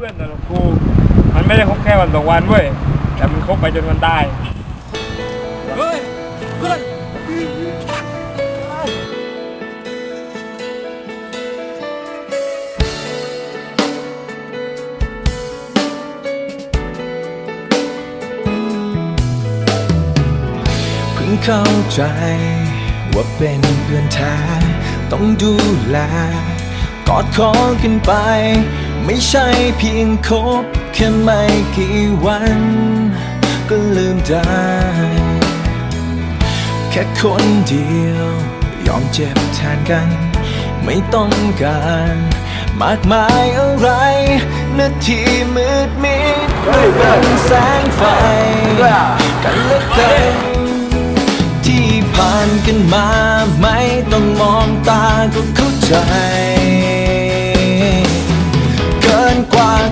พื่อนสำหรับกูมันไม่ได้คบแค่วันสองวันเว้ยแต่มันคบไปจนวันตายเฮ้ยเพื่อนเพิ่งเข้าใจว่าเป็นเพื่อนแท้ต้องดูแลกอดคอกันไป ไม่ใช่เพียงคบแค่ไม่กี่วัน ก็ลืมได้ แค่คนเดียว ยอมเจ็บแทนกัน ไม่ต้องการ มากมายอะไร นาทีมืดมิดเป็นแสงไฟ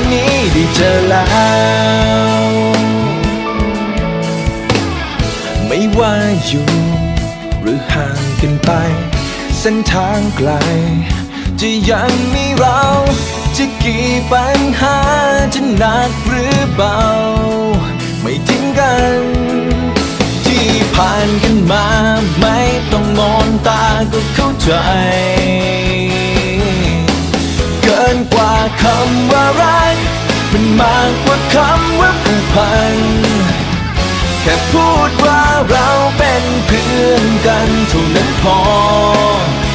อนนี้ได้เจอแล้ว ไม่ว่าอยู่หรือห่างกันไป เส้นทางไกล จะยังมีเราจะกี่ปัญหาจะหนักหรือเบา ไม่ทิ้งกัน ที่ผ่านกันมาไม่ต้องมองตาก็เข้าใจ เกินกว่าคำว่ารัก มากกว่าคำว่าผูกพัน แค่พูดว่าเราเป็นเพื่อนกันเท่านั้นพอ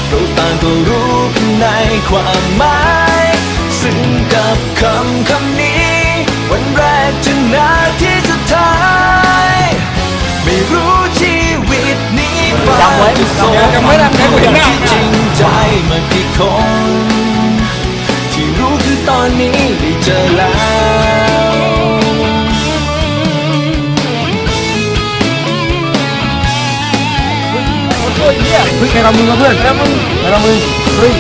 เราต่างก็รู้กันในความหมาย ซึ่งกับคำคำนี้ วันแรกจนนาทีสุดท้าย ไม่รู้ชีวิตนี้ฟ้าจะส่งยังไม่ได้ใช้กูยังที่จริงใจมากี่คน ที่รู้คือตอนนี้ได้เจอแล้ว เฮ้ยใครทำมึงกับเพื่อนใครทำมึงใครทำมึงเฮ้ย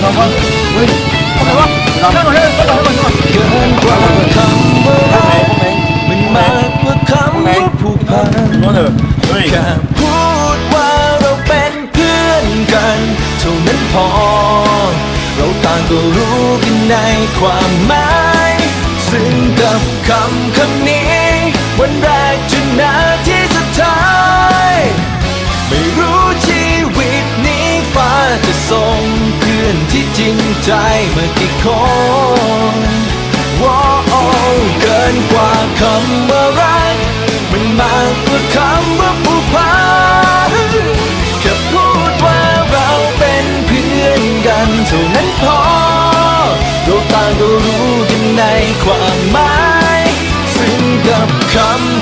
ใครทำมึงเฮ้ยทำไมวะทำไมวะเฮ้ยเฮ้ยเฮ้ยเฮ้ยเกินกว่าคำว่ารักมันมากกว่าคำว่าผูกพันก็เถอเฮ้ยแค่พูดว่าเราเป็นเพื่อนกันเท่านั้นพอ เราต่างก็รู้กันในความหมายซึ่งกับคำคำนี้วัน จริงใจมากี่คนว้าวเกินกว่าคำว่ารักมันมากกว่าคำว่าผูกพันแค่พูดว่าเราเป็นเพื่อนกันเท่านั้นพอเราต่างก็รู้กันในความหมายซึ่งกับคำ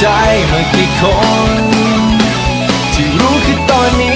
ใจเมื่อกี่คน ที่รู้คือตอนนี้